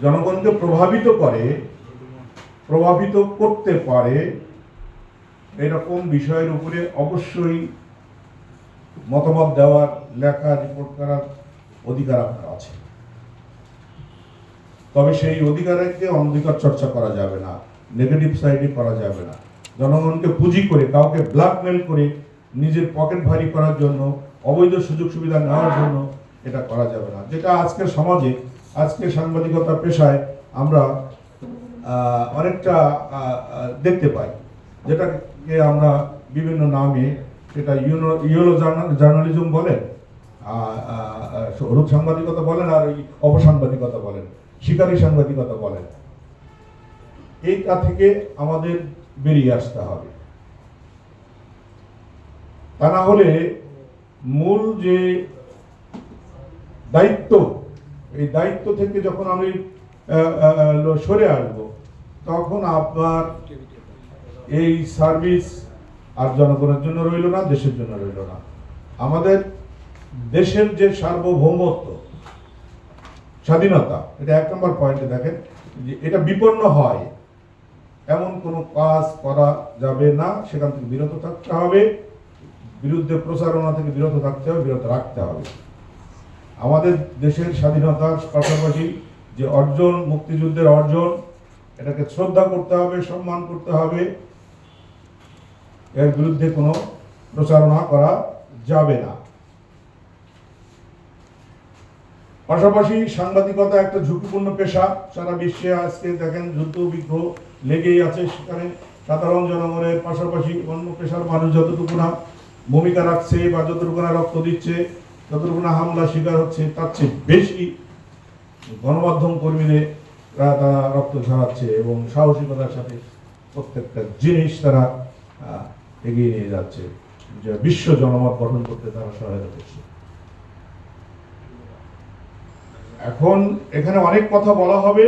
জনগণকে প্রভাবিত করে, প্রভাবিত করতে পারে, এরকম বিষয়ের উপরে অবশ্যই মতামত দেওয়ার, লেখা রিপোর্ট করার অধিকার আপনার আছে। তবে সেই অধিকারকে অনধিকার চর্চা করা যাবে না নেগেটিভ সাইডে করা যাবে না। জনগণকে পুঁজি করে, কাউকে ব্ল্যাকমেল করে নিজের পকেট ভারী করার জন্য, অবৈধ সুযোগ সুবিধা নেওয়ার জন্য এটা করা যাবে না। যেটা আজকের সমাজে আজকের সাংবাদিকতা পেশায় আমরা অনেকটা দেখতে পাই। যেটাকে আমরা বিভিন্ন নামে, সেটা ইউনো ইউনো জার্নালিজম বলেন হলুদ সাংবাদিকতা বলেন আর ওই অপসাংবাদিকতা বলেন, শিকারী সাংবাদিকতা বলেন। এইটা থেকে আমাদের বেরিয়ে আসতে হবে। তা না হলে মূল যে দায়িত্ব এই দায়িত্ব থেকে যখন আমি সরে আসব, তখন আপনার এই সার্ভিস আর জনগণের জন্য রইল না, দেশের জন্য রইল না। আমাদের দেশের যে সার্বভৌমত্ব, স্বাধীনতা, এটা এক নম্বর পয়েন্টে দেখেন, যে এটা বিপন্ন হয়, এমন কোনো কাজ করা যাবে না, সেখান থেকে বিরত থাকতে হবে, বিরুদ্ধে প্রচারণা থেকে বিরত থাকতে হবে, বিরত রাখতে হবে। আমাদের দেশের স্বাধীনতার পাশাপাশি যে অর্জন, মুক্তিযুদ্ধের অর্জন, এটাকে শ্রদ্ধা করতে হবে, সম্মান করতে হবে, এর বিরুদ্ধে কোনো প্রচারণা করা যাবে না। পাশাপাশি সাংবাদিকতা একটা ঝুঁকিপূর্ণ পেশা। সারা বিশ্বে আজকে দেখেন যুদ্ধ বিগ্রহ লেগেই আছে সেখানে সাধারণ জনগণের পাশাপাশি অন্য পেশার মানুষ যতটুকু না ভূমিকা রাখছে বা যতটুকু না রক্ত দিচ্ছে যতটুকু না হামলা শিকার হচ্ছে, তার চেয়ে বেশি গণমাধ্যম কর্মীদের তারা রক্ত ঝরাচ্ছে এবং সাহসিকতার সাথে প্রত্যেকটা জিনিস তারা এগিয়ে নিয়ে যাচ্ছে। যে বিশ্ব জনমত গঠন করতে তারা সহায়তা করছে। এখন এখানে অনেক কথা বলা হবে,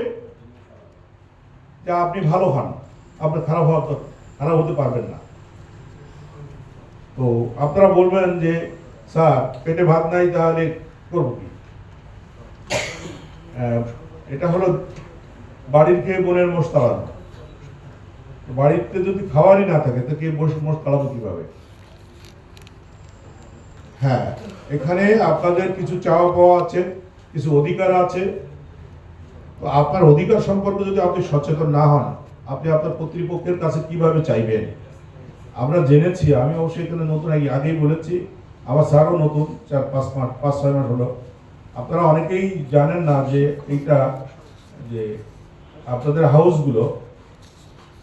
যে আপনি ভালো হন। আপনি খারাপ হওয়া খারাপ হতে পারবেন না। তো আপনারা বলবেন যে স্যার, পেটে ভাত নাই তাহলে করব কি? এটা হলো বাড়ির খেয়ে বোনের মোষ তাড়ানো বাড়িতে যদি খাওয়ারই না থাকে, তো কে তাড়াবো কীভাবে? হ্যাঁ এখানে আপনাদের কিছু চাওয়া পাওয়া আছে, কিছু অধিকার আছে। তো আপনার অধিকার সম্পর্কে যদি আপনি সচেতন না হন, আপনি আপনার কর্তৃপক্ষের কাছে কীভাবে চাইবেন? আমরা জেনেছি, আমি অবশ্যই এখানে নতুন আগে আগেই বলেছি আমার স্যারও নতুন, চার, পাঁচ মাস, পাঁচ, ছয় মাস হলো। আপনারা অনেকেই জানেন না যে এইটা, যে আপনাদের হাউসগুলো,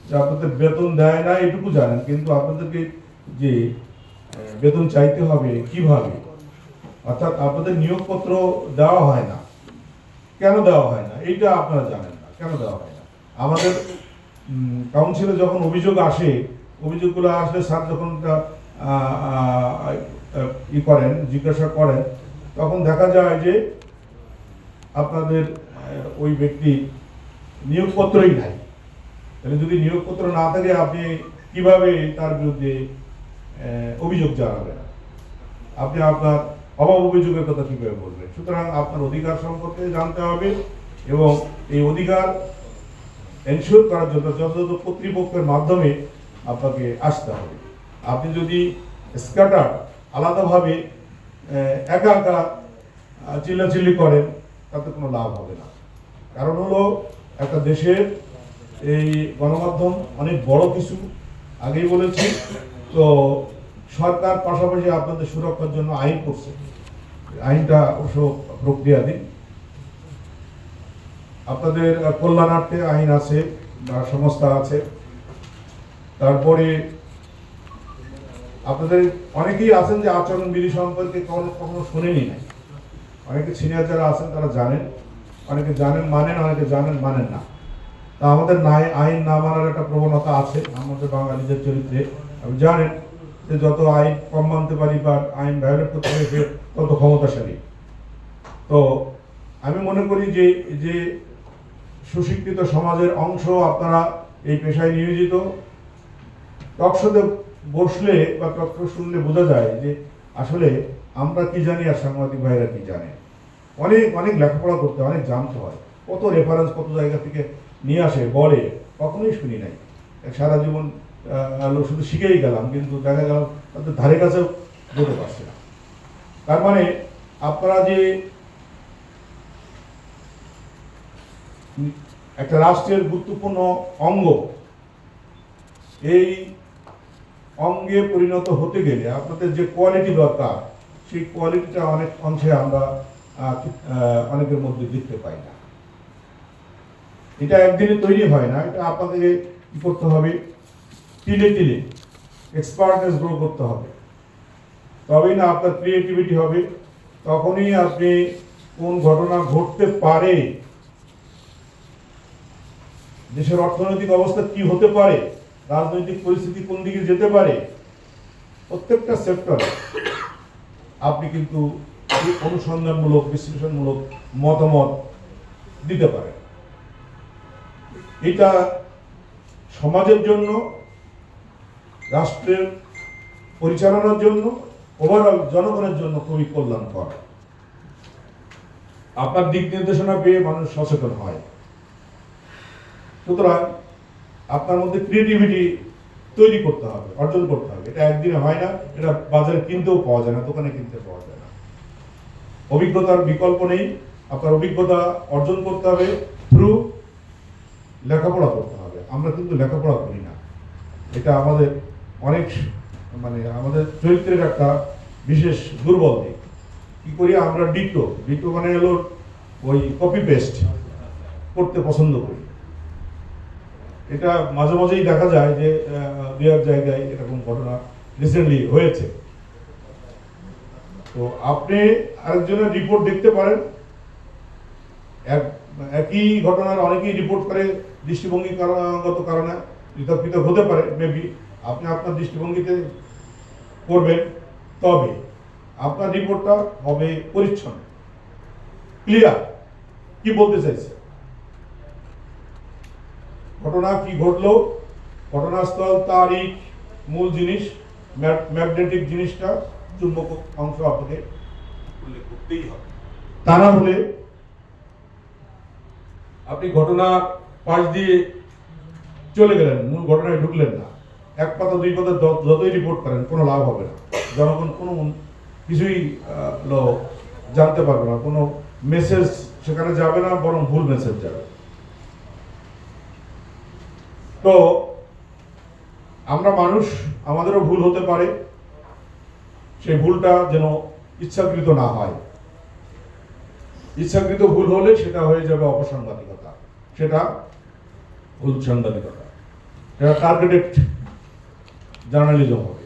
যে আপনাদের বেতন দেয় না এটুকু জানেন, কিন্তু আপনাদেরকে যে বেতন চাইতে হবে, কীভাবে? অর্থাৎ আপনাদের নিয়োগপত্র দেওয়া হয় না। কেন দেওয়া হয় না? এইটা আপনারা জানেন না, কেন দেওয়া হয় না? আমাদের কাউন্সিলে যখন অভিযোগ আসে, অভিযোগগুলো আসলে স্যার যখন ই করেন, জিজ্ঞাসা করেন, তখন দেখা যায় যে আপনাদের ওই ব্যক্তি নিয়োগপত্রই নাই। তাহলে যদি নিয়োগপত্র না থাকে, আপনি কীভাবে তার বিরুদ্ধে অভিযোগ জানাবেন? আপনি আপনার অভাব অভিযোগের কথা কীভাবে বলবেন? সুতরাং আপনার অধিকার সম্পর্কে জানতে হবে এবং এই অধিকার এনশিওর করার জন্য যথাযথ কর্তৃপক্ষের মাধ্যমে আপনাকে আসতে হবে। আপনি যদি স্ক্যাটার আলাদাভাবে একা একা চিল্লাচিল্লি করেন, তাতে কোনো লাভ হবে না। কারণ হলো, একটা দেশের এই গণমাধ্যম অনেক বড় কিছু, আগেই বলেছি, তো সরকার পাশাপাশি আপনাদের সুরক্ষার জন্য আইন করছে। আইনটা অবশ্য প্রক্রিয়াধীন। আপনাদের কল্যাণার্থে আইন আছে, বা সংস্থা আছে। তারপরে আপনাদের অনেকেই আছেন যে আচরণ বিধি সম্পর্কে কখনো শুনেনি। নাই অনেকে সিনিয়র যারা আছেন তারা জানেন। অনেকে জানেন মানেন, অনেকে জানেন মানেন না। তা আমাদের নাই, আইন না মানার একটা প্রবণতা আছে। আমাদের বাঙালিদের চরিত্রে। আপনি জানেন যে যত আইন কম মানতে পারি বা আইন ভায়োলেট করতে পারি তত ক্ষমতাশালী। তো আমি মনে করি যে যে সুশিক্ষিত সমাজের অংশ আপনারা এই পেশায় নিয়োজিত। টকশোতে বসলে বা টকশো শুনলে বোঝা যায় যে আসলে আমরা কি জানি আর সাংবাদিক ভাইরা কি জানে। অনেক অনেক লেখাপড়া করতে, অনেক জানতে হয়। কত রেফারেন্স কত জায়গা থেকে নিয়ে আসে, বলে, কখনোই শুনি নাই। সারা জীবন শুধু শিখেই গেলাম, কিন্তু দেখা গেল তাদের ধারে কাছেও যেতে পারছে না। তার মানে আপনারা যে একটা রাষ্ট্রের গুরুত্বপূর্ণ অঙ্গ, এই অঙ্গে পরিণত হতে গেলে আপনাদের যে কোয়ালিটি দরকার, সেই কোয়ালিটিটা অনেক অংশে আমরা অনেকের মধ্যে দেখতে পাই না। এটা একদিনে তৈরি হয় না, এটা আপনাদের কি করতে হবে? তিলে তিলে এক্সপার্টনেস গ্রো করতে হবে। তবেই না আপনার ক্রিয়েটিভিটি হবে, তখনই আপনি কোন ঘটনা ঘটতে পারে, দেশের অর্থনৈতিক অবস্থা কি হতে পারে রাজনৈতিক পরিস্থিতি কোন দিকে যেতে পারে, প্রত্যেকটা সেক্টরে আপনি কিন্তু অনুসন্ধানমূলক, বিশ্লেষণমূলক মতামত দিতে পারেন। এটা সমাজের জন্য, রাষ্ট্রের পরিচালনার জন্য ওভারঅল জনগণের জন্য খুবই কল্যাণকর। আপনার দিক নির্দেশনা পেয়ে মানুষ সচেতন হয়। সুতরাং আপনার মধ্যে ক্রিয়েটিভিটি তৈরি করতে হবে, অর্জন করতে হবে। এটা একদিনে হয় না, এটা বাজারে কিনতেও পাওয়া যায় না, দোকানে কিনতে পাওয়া যায় না। অভিজ্ঞতার বিকল্প নেই, আপনার অভিজ্ঞতা অর্জন করতে হবে থ্রু লেখাপড়া করতে হবে। আমরা কিন্তু লেখাপড়া করি না। এটা আমাদের অনেক মানে আমাদের চরিত্রের একটা বিশেষ দুর্বল দিক। কি করি আমরা ডিটো? ডিটো মানে হলো ওই কপি পেস্ট করতে পছন্দ করি। এটা মাঝে মাঝেই দেখা যায় যে দু এক জায়গায় এরকম ঘটনা রিসেন্টলি হয়েছে। তো আপনি আরেকজনের রিপোর্ট দেখতে পারেন। এক, একই ঘটনার অনেকেই রিপোর্ট করে দৃষ্টিভঙ্গি কারণগত কারণে পৃথক হতে পারে মেবি আপনি আপনার দৃষ্টিভঙ্গিতে করবেন, তবে আপনার রিপোর্টটা হবে পরিচ্ছন্ন ক্লিয়ার কি বলতে চাইছে ঘটনা কি ঘটলো? ঘটনাস্থল, তারিখ, মূল জিনিস ম্যাগনেটিক জিনিসটা, চুম্বক অংশ আপনাকে উল্লেখ করতেই হবে। তা না হলে আপনি ঘটনা পাশ দিয়ে চলে গেলেন, মূল ঘটনায় ঢুকলেন না। এক পাতা, দুই পাতা যতই রিপোর্ট করেন, কোনো লাভ হবে না। জনগণ কোনো কিছুই জানতে পারবে না। কোনো মেসেজ সেখানে যাবে না, বরং ভুল মেসেজ যাবে। তো আমরা মানুষ, আমাদেরও ভুল হতে পারে। সেই ভুলটা যেন ইচ্ছাকৃত না হয়। ইচ্ছাকৃত ভুল হলে সেটা হয়ে যাবে অপসাংবাদিকতা। সেটা ভুল সাংবাদিকতা। সেটা টার্গেটেড জার্নালিজম হবে।